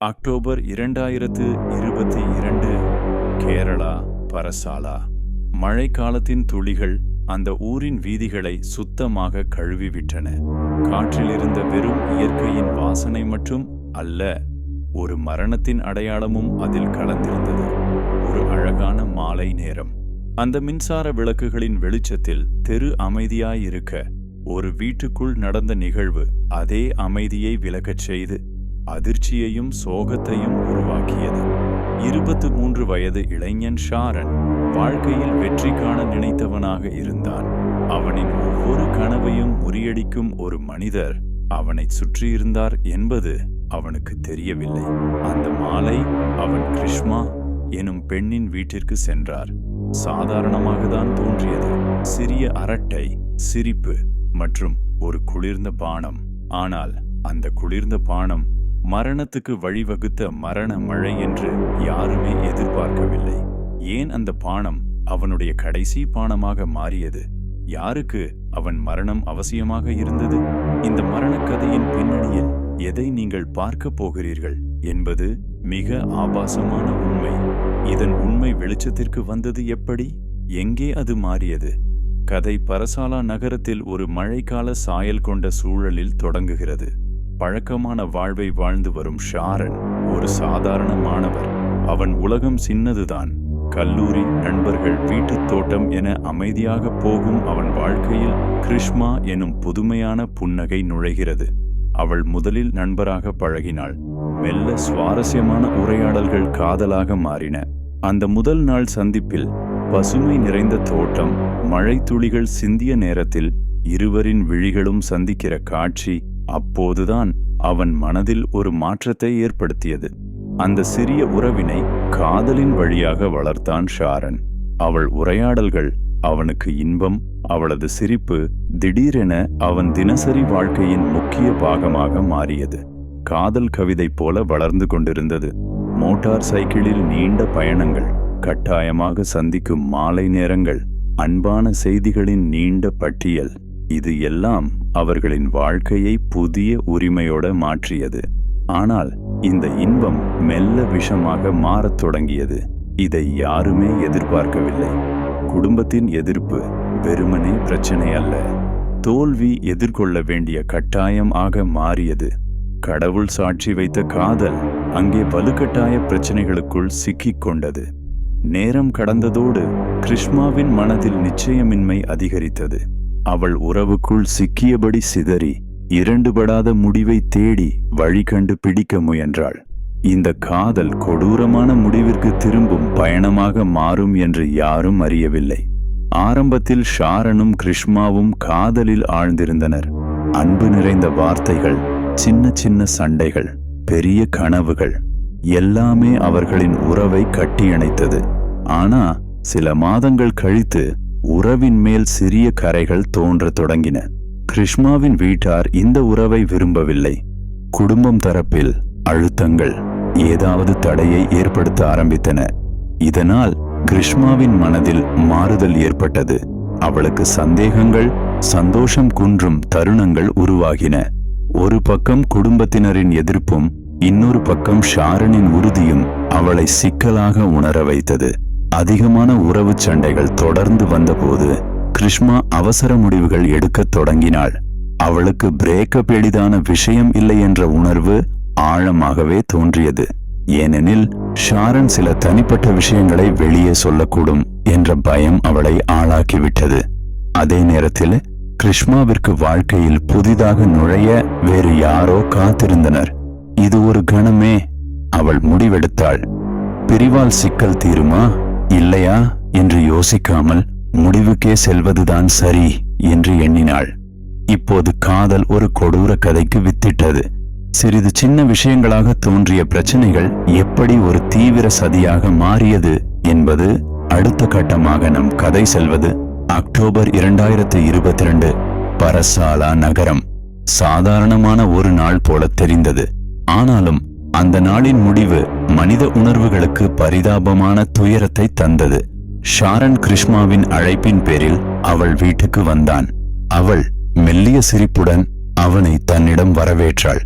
October இரண்டாயிரத்து இருபத்தி இரண்டு. கேரளா பரசாலா. மழைக்காலத்தின் துளிகள் அந்த ஊரின் வீதிகளை சுத்தமாக கழுவிவிட்டன. காற்றிலிருந்த வெறும் இயற்கையின் வாசனை மட்டும் அல்ல ஒரு மரணத்தின் அடையாளமும் அதில் கலந்திருந்தது. ஒரு அழகான மாலை நேரம். அந்த மின்சார விளக்குகளின் வெளிச்சத்தில் தெரு அமைதியாயிருக்க ஒரு வீட்டுக்குள் நடந்த நிகழ்வு அதே அமைதியை விலகச் செய்து அதிர்ச்சியையும் சோகத்தையும் உருவாக்கியது. இருபத்து மூன்று வயது இளைஞன் ஷாரன் வாழ்க்கையில் வெற்றி காண நினைத்தவனாக இருந்தான். அவனின் ஒவ்வொரு கனவையும் முறியடிக்கும் ஒரு மனிதர் அவனைச் சுற்றியிருந்தார் என்பது அவனுக்கு தெரியவில்லை. அந்த மாலை அவன் கிருஷ்மா எனும் பெண்ணின் வீட்டிற்கு சென்றார். சாதாரணமாக தான் தோன்றியது. சிறிய அரட்டை சிரிப்பு மற்றும் ஒரு குளிர்ந்த பானம். ஆனால் அந்த குளிர்ந்த பானம் மரணத்துக்கு வழிவகுத்த மரண மழை என்று யாருமே எதிர்பார்க்கவில்லை. ஏன் அந்த பானம் அவனுடைய கடைசி பானமாக மாறியது? யாருக்கு அவன் மரணம் அவசியமாக இருந்தது? இந்த மரணக்கதையின் பின்னணியில் எதை நீங்கள் பார்க்கப் போகிறீர்கள் என்பது மிக ஆபாசமான உண்மை. இதன் உண்மை வெளிச்சத்திற்கு வந்தது எப்படி? எங்கே அது மாறியது? கதை பரசாலா நகரத்தில் ஒரு மழைக்கால சாயல் கொண்ட சூழலில் தொடங்குகிறது. பழக்கமான வாழ்வை வாழ்ந்து வரும் ஷாரன் ஒரு சாதாரண மாணவர். அவன் உலகம் சின்னதுதான். கல்லூரி நண்பர்கள் வீட்டுத் தோட்டம் என அமைதியாக போகும் அவன் வாழ்க்கையில் கிருஷ்மா எனும் புதுமையான புன்னகை நுழைகிறது. அவள் முதலில் நண்பராக பழகினாள். மெல்ல சுவாரஸ்யமான உரையாடல்கள் காதலாக மாறின. அந்த முதல் நாள் சந்திப்பில் பசுமை நிறைந்த தோட்டம் மழை துளிகள் சிந்திய நேரத்தில் இருவரின் விழிகளும் சந்திக்கிற காட்சி அப்போதுதான் அவன் மனதில் ஒரு மாற்றத்தை ஏற்படுத்தியது. அந்த சிறிய உறவினை காதலின் வழியாக வளர்த்தான் ஷாரன். அவள் உரையாடல்கள் அவனுக்கு இன்பம் அவளது சிரிப்பு திடீரென அவன் தினசரி வாழ்க்கையின் முக்கிய பாகமாக மாறியது. காதல் கவிதை போல வளர்ந்து கொண்டிருந்தது. மோட்டார் சைக்கிளில் நீண்ட பயணங்கள் கட்டாயமாக சந்திக்கும் மாலை நேரங்கள் அன்பான செய்திகளின் நீண்ட பட்டியல் இது எல்லாம் அவர்களின் வாழ்க்கையை புதிய உரிமையோட மாற்றியது. ஆனால் இந்த இன்பம் மெல்ல விஷமாக மாறத் தொடங்கியது. இதை யாருமே எதிர்பார்க்கவில்லை. குடும்பத்தின் எதிர்ப்பு வெறுமனே பிரச்சனை அல்ல. தோல்வி எதிர்கொள்ள வேண்டிய கட்டாயம் ஆக மாறியது. கடவுள் சாட்சி வைத்த காதல் அங்கே வலுக்கட்டாய பிரச்சனைகளுக்குள் சிக்கிக் கொண்டது. நேரம் கடந்ததோடு கிருஷ்மாவின் மனதில் நிச்சயமின்மை அதிகரித்தது. அவள் உறவுக்குள் சிக்கியபடி சிதறி இரண்டுபடாத முடிவை தேடி வழி கண்டு பிடிக்க முயன்றாள். இந்த காதல் கொடூரமான முடிவிற்கு திரும்பும் பயணமாக மாறும் என்று யாரும் அறியவில்லை. ஆரம்பத்தில் ஷாரனும் கிருஷ்மாவும் காதலில் ஆழ்ந்திருந்தனர். அன்பு நிறைந்த வார்த்தைகள் சின்ன சின்ன சண்டைகள் பெரிய கனவுகள் எல்லாமே அவர்களின் உறவை கட்டியணைத்தது. ஆனா சில மாதங்கள் கழித்து உறவின் மேல் சிறிய கரைகள் தோன்றத் தொடங்கின. கிருஷ்மாவின் வீட்டார் இந்த உறவை விரும்பவில்லை. குடும்பம் தரப்பில் அழுத்தங்கள் ஏதாவது தடையை ஏற்படுத்த ஆரம்பித்தன. இதனால் கிருஷ்மாவின் மனதில் மாறுதல் ஏற்பட்டது. அவளுக்கு சந்தேகங்கள் சந்தோஷம் குன்றும் தருணங்கள் உருவாகின. ஒரு பக்கம் குடும்பத்தினரின் எதிர்ப்பும் இன்னொரு பக்கம் ஷாரனின் உறுதியும் அவளை சிக்கலாக உணர வைத்தது. அதிகமான உறவு சண்டைகள் தொடர்ந்து வந்தபோது கிருஷ்மா அவசர முடிவுகள் எடுக்கத் தொடங்கினாள். அவளுக்கு பிரேக்கப் எளிதான விஷயம் இல்லை என்ற உணர்வு ஆழமாகவே தோன்றியது. ஏனெனில் ஷாரன் சில தனிப்பட்ட விஷயங்களை வெளியே சொல்லக்கூடும் என்ற பயம் அவளை ஆளாக்கிவிட்டது. அதே நேரத்தில் கிருஷ்மாவிற்கு வாழ்க்கையில் புதிதாக நுழைய வேறு யாரோ காத்திருந்தனர். இது ஒரு கணமே அவள் முடிவெடுத்தாள். பிரிவால் சிக்கல் தீருமா? இல்லையா என்று யோசிக்காமல் முடிவுக்கே செல்வதுதான் சரி என்று எண்ணினாள். இப்போது காதல் ஒரு கொடூர கதைக்கு வித்திட்டது. சிறிது சின்ன விஷயங்களாக தோன்றிய பிரச்சனைகள் எப்படி ஒரு தீவிர சதியாக மாறியது என்பது அடுத்த கட்டமாக நம் கதை செல்வது அக்டோபர் இரண்டாயிரத்தி இருபத்தி ரெண்டு பரசாலா நகரம். சாதாரணமான ஒரு நாள் போல தெரிந்தது. ஆனாலும் அந்த நாளின் முடிவு மனித உணர்வுகளுக்கு பரிதாபமான துயரத்தை தந்தது. ஷாரன் கிருஷ்மாவின் அழைப்பின் பேரில் அவள் வீட்டுக்கு வந்தான். அவள் மெல்லிய சிரிப்புடன் அவனை தன்னிடம் வரவேற்றாள்.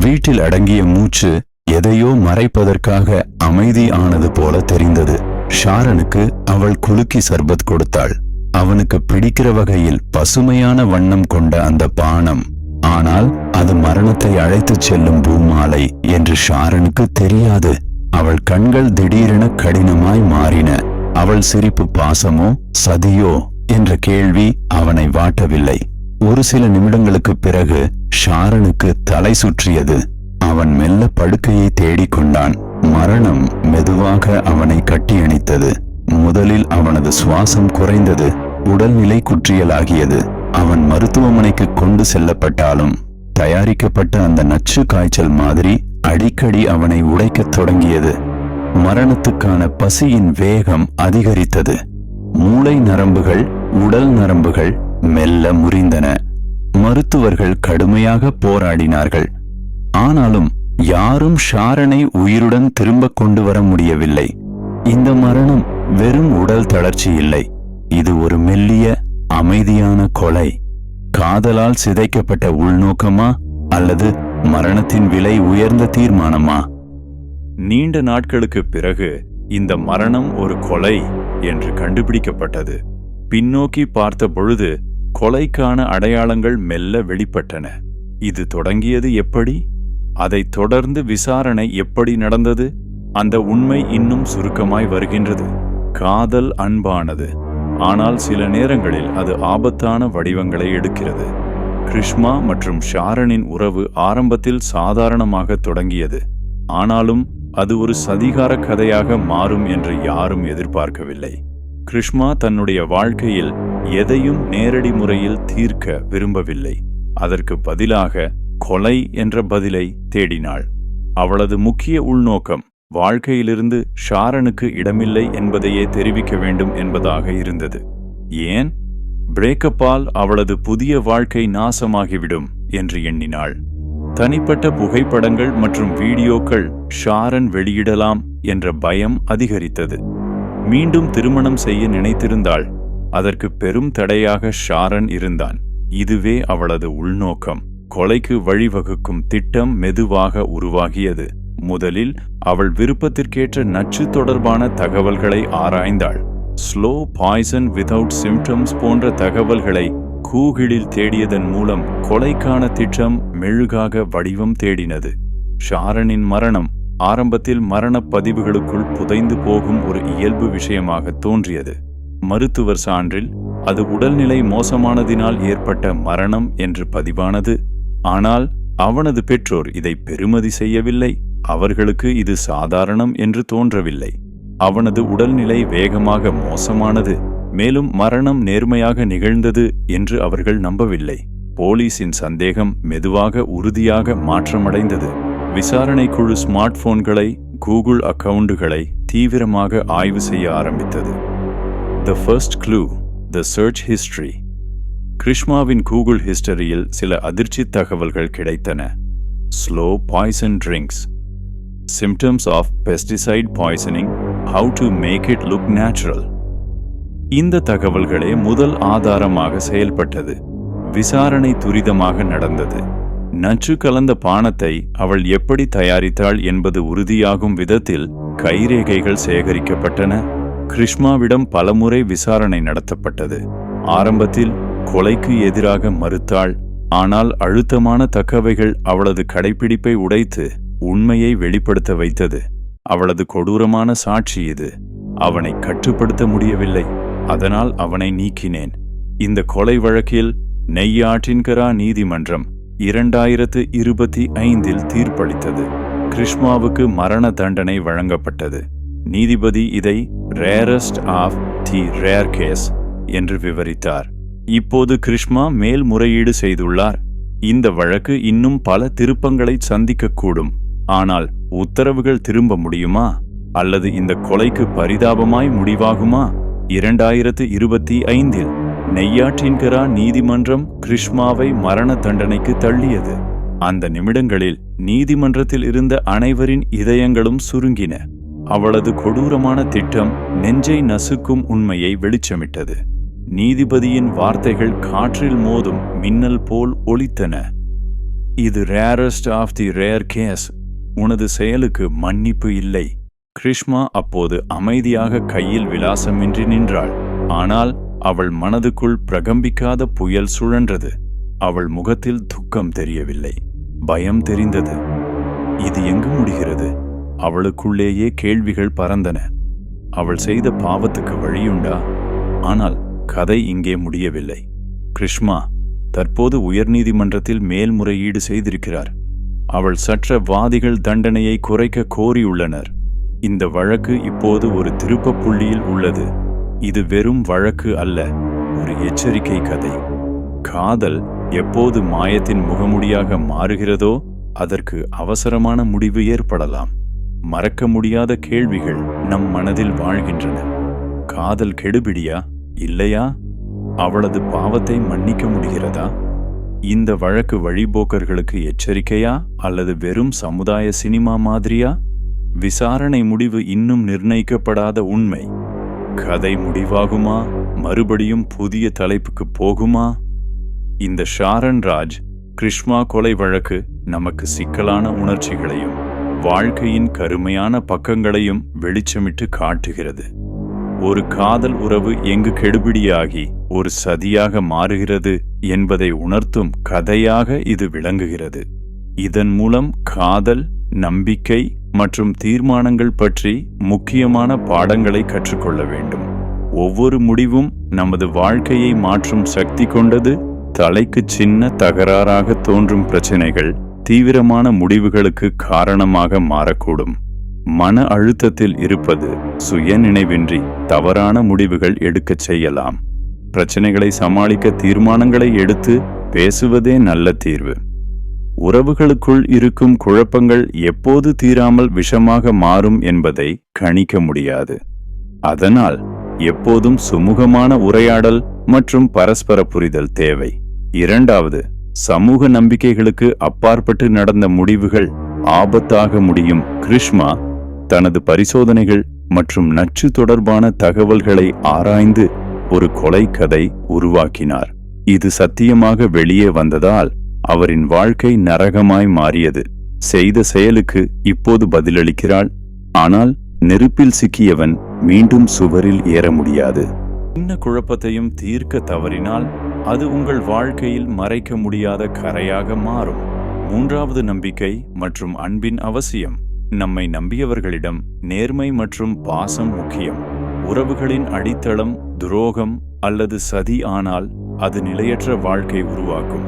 வீட்டில் அடங்கிய மூச்சு எதையோ மறைப்பதற்காக அமைதி ஆனது போல தெரிந்தது. ஷாரனுக்கு அவள் குலுக்கி சர்பத் கொடுத்தாள். அவனுக்கு பிடிக்கிற வகையில் பசுமையான வண்ணம் கொண்ட அந்த பானம் ஆனால் அது மரணத்தை அழைத்துச் செல்லும் பூமாலை என்று ஷாரனுக்கு தெரியாது. அவள் கண்கள் திடீரென கடினமாய் மாறின. அவள் சிரிப்பு பாசமோ சதியோ? என்ற கேள்வி அவனை வாட்டவில்லை. ஒரு சில நிமிடங்களுக்குப் பிறகு ஷாரனுக்கு தலை சுற்றியது. அவன் மெல்ல படுக்கையை தேடிக்கொண்டான் மரணம் மெதுவாக அவனை கட்டியணைத்தது. முதலில் அவனது சுவாசம் குறைந்தது. உடல்நிலை குற்றியலாகியது. அவன் மருத்துவமனைக்கு கொண்டு செல்லப்பட்டாலும் தயாரிக்கப்பட்ட அந்த நச்சு காய்ச்சல் மாதிரி அடிக்கடி அவனை உடைக்கத் தொடங்கியது. மரணத்துக்கான பசியின் வேகம் அதிகரித்தது. மூளை நரம்புகள் உடல் நரம்புகள் மெல்ல முறிந்தன. மருத்துவர்கள் கடுமையாக போராடினார்கள். ஆனாலும் யாரும் ஷாரனை உயிருடன் திரும்ப கொண்டு வர முடியவில்லை. இந்த மரணம் வெறும் உடல் தளர்ச்சி இல்லை. இது ஒரு மெல்லிய அமைதியான கொலை. காதலால் சிதைக்கப்பட்ட உள்நோக்கமா அல்லது மரணத்தின் விலை உயர்ந்த தீர்மானமா? நீண்ட நாட்களுக்குப் பிறகு இந்த மரணம் ஒரு கொலை என்று கண்டுபிடிக்கப்பட்டது. பின்னோக்கி பார்த்த பொழுது கொலைக்கான அடையாளங்கள் மெல்ல வெளிப்பட்டன. இது தொடங்கியது எப்படி? அதை தொடர்ந்து விசாரணை எப்படி நடந்தது? அந்த உண்மை இன்னும் சுருக்கமாய் வருகின்றது. காதல் அன்பானது. ஆனால் சில நேரங்களில் அது ஆபத்தான வடிவங்களை எடுக்கிறது. கிருஷ்மா மற்றும் ஷாரனின் உறவு ஆரம்பத்தில் சாதாரணமாக தொடங்கியது. ஆனாலும் அது ஒரு சதிகார கதையாக மாறும் என்று யாரும் எதிர்பார்க்கவில்லை. கிருஷ்மா தன்னுடைய வாழ்க்கையில் எதையும் நேரடி முறையில் தீர்க்க விரும்பவில்லை. அதற்கு பதிலாக கொலை என்ற பதிலை தேடினாள். அவளது முக்கிய உள்நோக்கம் வாழ்க்கையிலிருந்து ஷாரனுக்கு இடமில்லை என்பதையே தெரிவிக்க வேண்டும் என்பதாக இருந்தது. ஏன்? பிரேக்கப்பால் அவளது புதிய வாழ்க்கை நாசமாகிவிடும் என்று எண்ணினாள். தனிப்பட்ட புகைப்படங்கள் மற்றும் வீடியோக்கள் ஷாரன் வெளியிடலாம் என்ற பயம் அதிகரித்தது. மீண்டும் திருமணம் செய்ய நினைத்திருந்தாள். அதற்கு பெரும் தடையாக ஷாரன் இருந்தான். இதுவே அவளது உள்நோக்கம். கொலைக்கு வழிவகுக்கும் திட்டம் மெதுவாக உருவாகியது. முதலில் அவள் விருப்பத்திற்கேற்ற நச்சு தொடர்பான தகவல்களை ஆராய்ந்தாள். ஸ்லோ பாய்சன் விதவுட் சிம்டம்ஸ் போன்ற தகவல்களை கூகிளில் தேடியதன் மூலம் கொலைக்கான திட்டம் மெழுகாக வடிவம் தேடினது. ஷாரனின் மரணம் ஆரம்பத்தில் மரணப் பதிவுகளுக்குள் புதைந்து போகும் ஒரு இயல்பு விஷயமாக தோன்றியது. மருத்துவர் சான்றில் அது உடல்நிலை மோசமானதினால் ஏற்பட்ட மரணம் என்று பதிவானது. ஆனால் அவனது பெற்றோர் இதை பெறுமதி செய்யவில்லை. அவர்களுக்கு இது சாதாரணம் என்று தோன்றவில்லை. அவனது உடல்நிலை வேகமாக மோசமானது மேலும் மரணம் நேர்மையாக நிகழ்ந்தது என்று அவர்கள் நம்பவில்லை. போலீசின் சந்தேகம் மெதுவாக உறுதியாக மாற்றமடைந்தது. விசாரணை குழு ஸ்மார்ட் போன்களை கூகுள் அக்கவுண்டுகளை தீவிரமாக ஆய்வு செய்ய ஆரம்பித்தது. The first clue the search history கிருஷ்மாவின் Google ஹிஸ்டரியில் சில அதிர்ச்சி தகவல்கள் கிடைத்தன. Slow poison drinks symptoms of pesticide poisoning how to make it look natural இந்த தகவல்களே முதல் ஆதாரமாக செயல்பட்டது. விசாரணை துரிதமாக நடந்தது. நச்சு கலந்த பானத்தை அவள் எப்படி தயாரித்தாள் என்பது உறுதியாகும் விதத்தில் கைரேகைகள் சேகரிக்கப்பட்டன. கிருஷ்மாவிடம் பலமுறை விசாரணை நடத்தப்பட்டது. ஆரம்பத்தில் கொலைக்கு எதிராக மறுத்தாள். ஆனால் அழுத்தமான தக்கவைகள் அவளது கடைப்பிடிப்பை உடைத்து உண்மையை வெளிப்படுத்த வைத்தது. அவளது கொடூரமான சாட்சி இது. அவனை கட்டுப்படுத்த முடியவில்லை. அதனால் அவனை நீக்கினேன். இந்த கொலை வழக்கில் நெய்யாற்றின்கரா நீதிமன்றம் இரண்டாயிரத்து இருபத்தி ஐந்தில் தீர்ப்பளித்தது. கிருஷ்மாவுக்கு மரண தண்டனை வழங்கப்பட்டது. நீதிபதி இதை rarest of the rare case என்று விவரித்தார். இப்போது கிருஷ்மா மேல்முறையீடு செய்துள்ளார். இந்த வழக்கு இன்னும் பல திருப்பங்களை சந்திக்கக்கூடும். ஆனால் உத்தரவுகள் திரும்ப முடியுமா? அல்லது இந்த கொலைக்கு பரிதாபமாய் முடிவாகுமா? இரண்டாயிரத்து இருபத்தி ஐந்தில் நெய்யாற்றின்கரா நீதிமன்றம் கிருஷ்மாவை மரண தண்டனைக்கு தள்ளியது. அந்த நிமிடங்களில் நீதிமன்றத்தில் இருந்த அனைவரின் இதயங்களும் சுருங்கின. அவளது கொடூரமான திட்டம் நெஞ்சை நசுக்கும் உண்மையை வெளிச்சமிட்டது. நீதிபதியின் வார்த்தைகள் காற்றில் மோதும் மின்னல் போல் ஒலித்தன. இது rarest of the rare case உனது செயலுக்கு மன்னிப்பு இல்லை. கிருஷ்மா அப்போது அமைதியாக கையில் விலாசமின்றி நின்றாள். ஆனால் அவள் மனதுக்குள் பிரகம்பிக்காத புயல் சுழன்றது. அவள் முகத்தில் துக்கம் தெரியவில்லை. பயம் தெரிந்தது. இது எங்கு முடிகிறது? அவளுக்குள்ளேயே கேள்விகள் பறந்தன. அவள் செய்த பாவத்துக்கு வழியுண்டா? ஆனால் கதை இங்கே முடியவில்லை. கிருஷ்மா தற்போது உயர்நீதிமன்றத்தில் மேல்முறையீடு செய்திருக்கிறார். அவள் சற்ற வாதிகள் தண்டனையை குறைக்க கோரியுள்ளனர். இந்த வழக்கு இப்போது ஒரு திருப்பப் புள்ளியில் உள்ளது. இது வெறும் வழக்கு அல்ல ஒரு எச்சரிக்கை கதை. காதல் எப்போது மாயத்தின் முகமுடியாக மாறுகிறதோ அதற்கு அவசரமான முடிவு ஏற்படலாம். மறக்க முடியாத கேள்விகள் நம் மனதில் வாழ்கின்றன. காதல் கெடுபிடியா இல்லையா? அவளது பாவத்தை மன்னிக்க முடிகிறதா? இந்த வழக்கு வழிபோக்கர்களுக்கு எச்சரிக்கையா அல்லது வெறும் சமுதாய சினிமா மாதிரியா? விசாரணை முடிவு இன்னும் நிர்ணயிக்கப்படாத உண்மை. கதை முடிவாகுமா? மறுபடியும் புதிய தலைப்புக்கு போகுமா? இந்த ஷாரன் ராஜ் கிருஷ்மா கொலை வழக்கு நமக்கு சிக்கலான உணர்ச்சிகளையும் வாழ்க்கையின் கருமையான பக்கங்களையும் வெளிச்சமிட்டு காட்டுகிறது. ஒரு காதல் உறவு எங்கு கெடுபிடியாகி ஒரு சதியாக மாறுகிறது என்பதை உணர்த்தும் கதையாக இது விளங்குகிறது. இதன் மூலம் காதல் நம்பிக்கை மற்றும் தீர்மானங்கள் பற்றி முக்கியமான பாடங்களை கற்றுக்கொள்ள வேண்டும். ஒவ்வொரு முடிவும் நமது வாழ்க்கையை மாற்றும் சக்தி கொண்டது தலைக்கு சின்ன தகராறாக தோன்றும் பிரச்சனைகள் தீவிரமான முடிவுகளுக்கு காரணமாக மாறக்கூடும். மன அழுத்தத்தில் இருப்பது சுய நினைவின்றி தவறான முடிவுகள் எடுக்கச் செய்யலாம். பிரச்சனைகளை சமாளிக்க தீர்மானங்களை எடுத்து பேசுவதே நல்ல தீர்வு. உறவுகளுக்குள் இருக்கும் குழப்பங்கள் எப்போது தீராமல் விஷமாக மாறும் என்பதை கணிக்க முடியாது. அதனால் எப்போதும் சுமூகமான உரையாடல் மற்றும் பரஸ்பர புரிதல் தேவை. இரண்டாவது சமூக நம்பிக்கைகளுக்கு அப்பாற்பட்டு நடந்த முடிவுகள் ஆபத்தாக முடியும். கிருஷ்மா தனது பரிசோதனைகள் மற்றும் நச்சு தொடர்பான தகவல்களை ஆராய்ந்து ஒரு கொலை கதை உருவாக்கினார். இது சத்தியமாக வெளியே வந்ததால் அவரின் வாழ்க்கை நரகமாய் மாறியது. செய்த செயலுக்கு இப்போது பதிலளிக்கிறாள். ஆனால் நெருப்பில் சிக்கியவன் மீண்டும் சுவரில் ஏற முடியாது. சின்ன குழப்பத்தையும் தீர்க்க தவறினால் அது உங்கள் வாழ்க்கையில் மறைக்க முடியாத கரையாக மாறும். மூன்றாவது நம்பிக்கை மற்றும் அன்பின் அவசியம். நம்மை நம்பியவர்களிடம் நேர்மை மற்றும் பாசம் முக்கியம். உறவுகளின் அடித்தளம் துரோகம் அல்லது சதி ஆனால் அது நிலையற்ற வாழ்க்கை உருவாக்கும்.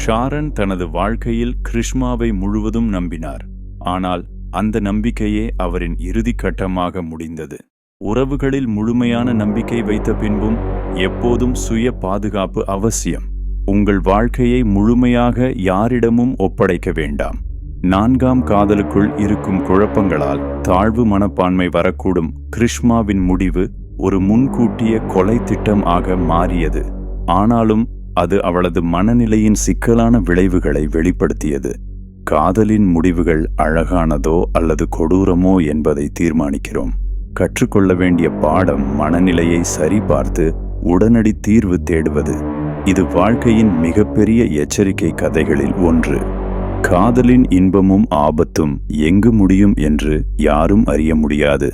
ஷாரன் தனது வாழ்க்கையில் கிருஷ்மாவை முழுவதும் நம்பினார். ஆனால் அந்த நம்பிக்கையே அவரின் இறுதி கட்டமாக முடிந்தது. உறவுகளில் முழுமையான நம்பிக்கை வைத்த பின்பும் எப்போதும் சுய பாதுகாப்பு அவசியம். உங்கள் வாழ்க்கையை முழுமையாக யாரிடமும் ஒப்படைக்க வேண்டாம். நான்காம் காதலுக்குள் இருக்கும் குழப்பங்களால் தாழ்வு மனப்பான்மை வரக்கூடும் கிருஷ்மாவின் முடிவு ஒரு முன்கூட்டிய கொலை திட்டம் ஆக மாறியது. ஆனாலும் அது அவளது மனநிலையின் சிக்கலான விளைவுகளை வெளிப்படுத்தியது. காதலின் முடிவுகள் அழகானதோ அல்லது கொடூரமோ என்பதை தீர்மானிக்கிறோம். கற்றுக்கொள்ள வேண்டிய பாடம் மனநிலையை சரிபார்த்து உடனடி தீர்வு தேடுவது. இது வாழ்க்கையின் மிகப்பெரிய எச்சரிக்கை கதைகளில் ஒன்று. காதலின் இன்பமும் ஆபத்தும் எங்கு முடியும் என்று யாரும் அறிய முடியாது.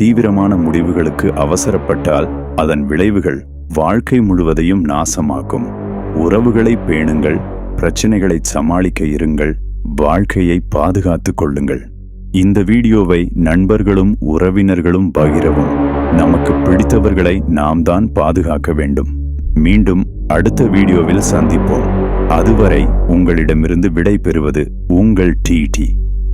தீவிரமான முடிவுகளுக்கு அவசரப்பட்டால் அதன் விளைவுகள் வாழ்க்கை முழுவதையும் நாசமாக்கும். உறவுகளை பேணுங்கள் பிரச்சனைகளை சமாளிக்க இருங்கள் வாழ்க்கையை பாதுகாத்துக் கொள்ளுங்கள். இந்த வீடியோவை நண்பர்களும் உறவினர்களும் பகிரவும். நமக்கு பிடித்தவர்களை நாம் தான் பாதுகாக்க வேண்டும். மீண்டும் அடுத்த வீடியோவில் சந்திப்போம். அதுவரை உங்களிடமிருந்து விடை பெறுவது உங்கள் டிடி